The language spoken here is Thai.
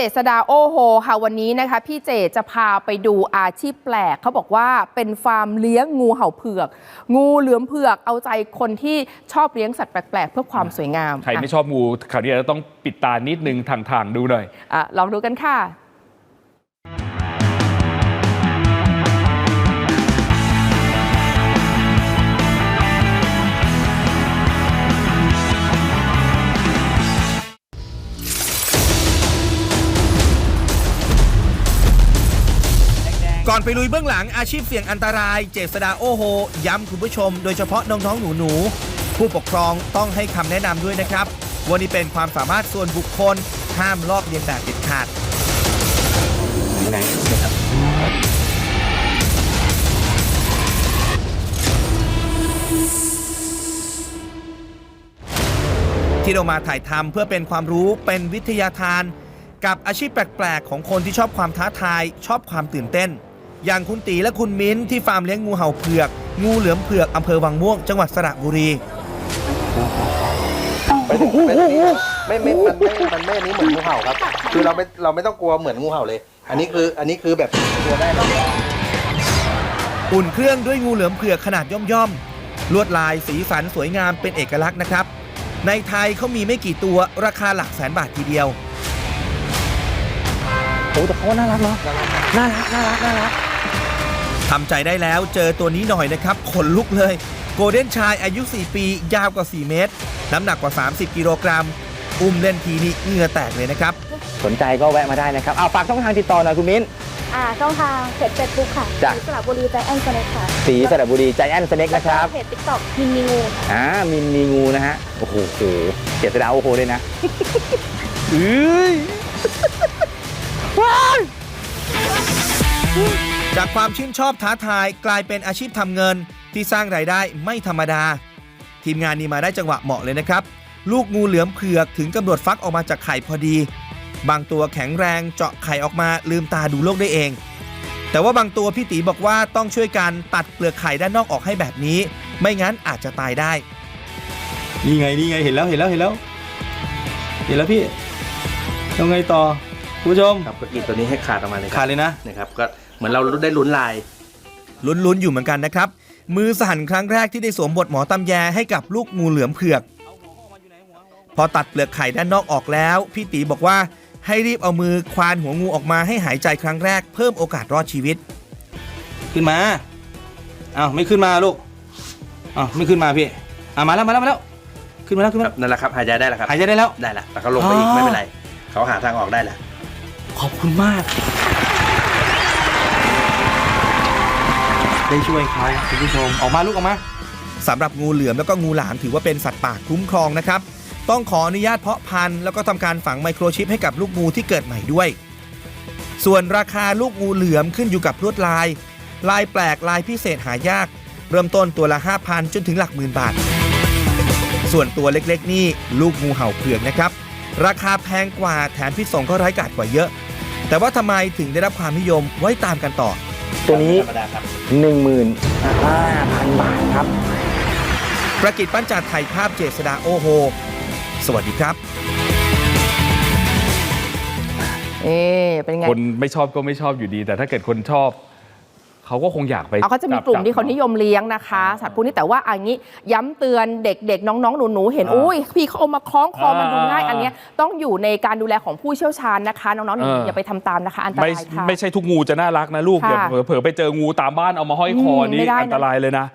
จษดาโอโฮค่ะวันนี้นะคะ พี่เจจะพาไปดูอาชีพแปลกเขาบอกว่าเป็นฟาร์มเลี้ยงงูเห่าเผือก งูเหลือมเผือกเอาใจคนที่ชอบเลี้ยงสัตว์แปลกๆ เพื่อความสวยงาม ใครไม่ชอบงูคราวนี้เราต้องปิดตานิดนึงทางทางๆดูหน่อยอะลองดูกันค่ะ ก่อนไปลุยเบื้องหลังอาชีพเสี่ยงอันตราย เจษดาโอโฮย้ำคุณผู้ชม โดยเฉพาะน้องๆหนูๆผู้ปกครองต้องให้คำแนะนำด้วยนะครับว่านี่เป็นความสามารถส่วนบุคคลห้ามลอกเลียนแบบเด็ดขาดที่เรามาถ่ายทำเพื่อเป็นความรู้เป็นวิทยาทาน กับอาชีพแปลก ๆ ของคนที่ชอบความท้าทาย ชอบความตื่นเต้น อย่างคุณตีและคุณมิ้นที่ฟาร์มเลี้ยงงูเห่าเผือก งูเหลือมเผือกอำเภอวังม่วงจังหวัดสระบุรีไม่ถึงไม่ถึงไม่ไม่มันไม่มันไม่อันนี้เหมือนงูเห่าครับ คือเราไม่เราไม่ต้องกลัวเหมือนงูเห่าเลย อันนี้คืออันนี้คือแบบกลัวได้แล้วอุ่นเครื่องด้วยงูเหลือมเผือกขนาดย่อมๆลวดลายสีสันสวยงามเป็นเอกลักษณ์นะครับ ในไทยเขามีไม่กี่ตัวราคาหลักแสนบาททีเดียวโอ้แต่เขาน่ารักเนาะน่ารักน่ารักน่ารัก ทำใจได้แล้วเจอตัวนี้หน่อยนะครับขนลุกเลย โกลเด้นชายอายุ 4 ปี ยาวกว่า 4 เมตร น้ำหนักกว่า 30 กิโลกรัม อุ้มเล่นทีนี่เหงื่อแตกเลยนะครับ สนใจก็แวะมาได้นะครับเอาฝากช่องทางติดต่อหน่อยคุณมิ้น อ่าช่องทางเพจเฟซบุ๊กค่ะจ้ะสระบุรีใจแอนสเน็กค่ะสีสระบุรีใจแอนสเน็กนะครับเพจติ๊กต็อกมินมีงูค่ะอ่ามินมีงูนะฮะโอ้โหโหเจษดาโอโหเลยนะเอ้ย จากความชื่นชอบท้าทายกลายเป็นอาชีพทำเงินที่สร้างรายได้ไม่ธรรมดา ทีมงานนี้มาได้จังหวะเหมาะเลยนะครับ ลูกงูเหลือมเผือกถึงกำหนดฟักออกมาจากไข่พอดี บางตัวแข็งแรงเจาะไข่ออกมาลืมตาดูโลกได้เอง แต่ว่าบางตัวพี่ตีบอกว่าต้องช่วยกันตัดเปลือกไข่ด้านนอกออกให้แบบนี้ ไม่งั้นอาจจะตายได้ นี่ไงนี่ไงเห็นแล้วเห็นแล้วเห็นแล้ว เห็นแล้วพี่ยังไงต่อคุณผู้ชมครับก็กรีดตัวนี้ให้ขาดออกมาเลยคขารัดเลยนะ นะครับก็ เหมือนเราได้ลุ้นลาย ลุ้นๆอยู่เหมือนกันนะครับ มือสั่นครั้งแรกที่ได้สวมบทหมอตำแยให้กับลูกงูเหลือมเผือก พอตัดเปลือกไข่ด้านนอกออกแล้ว พี่ตีบอกว่าให้รีบเอามือควานหัวงูออกมาให้หายใจครั้งแรกเพิ่มโอกาสรอดชีวิต ขึ้นมาอ้าวไม่ขึ้นมาลูกอ้าวไม่ขึ้นมาพี่อ่ามาแล้วมาแล้วมาแล้ว ขึ้นมาแล้วขึ้นคมารัแล้บวนั่นแหละครับหายใจได้แล้วครับหายใจได้แล้วได้แล้วแต่ก็ลงไปอีกอ๋อไม่เป็นไรเขาหาทางออกได้แล้วขอบคุณมาก ได้ช่วยเขาคุณผู้ชมออกมาลูกออกมาสำหรับงูเหลือมแล้วก็งูหลามถือว่าเป็นสัตว์ป่าคุ้มครองนะครับ ต้องขออนุญาตเพาะพันธุ์แล้วก็ทำการฝังไมโครชิปให้กับลูกงูที่เกิดใหม่ด้วย ส่วนราคาลูกงูเหลือมขึ้นอยู่กับลวดลาย ลายแปลกลายพิเศษหายาก เริ่มต้นตัวละ 5,000 จนถึงหลักหมื่นบาท ส่วนตัวเล็กๆ นี่ลูกงูเห่าเผือกนะครับ ราคาแพงกว่าแถมพิษสงก็ร้ายกาจกว่าเยอะ แต่ว่าทำไมถึงได้รับความนิยมไว้ตามกันต่อ ตัวนี้ ธรรมดาครับ 15,000 บาทครับ ประกิจปั้นจัดไทยภาพเจษดาโอโฮ สวัสดีครับ เอ๊ะเป็นไง คนไม่ชอบก็ไม่ชอบอยู่ดี แต่ถ้าเกิดคนชอบ เขาก็คงอยากไปเอาเขาจะมีกลุ่มจับที่เขานิยมเลี้ยงนะคะ สัตว์พวกนี้แต่ว่าอันนี้ย้ำเตือนเด็กๆ น้องๆ หนูๆ เห็นอ่าอุ้ยพี่เขาเอามาคล้องคอมันดูง่ายอ่าอันเนี้ยต้องอยู่ในการดูแลของผู้เชี่ยวชาญนะคะ น้องๆหนูเออๆอย่าไปทำตามนะคะ อันตไม่รายค่ะไม่ใช่ทุกงูจะน่ารักนะลูกค่ะอย่าเผลอๆไปเจองูตามบ้านเอามาห้อยคออืมนี่ไม่ได้นะอันตรายเลยนะ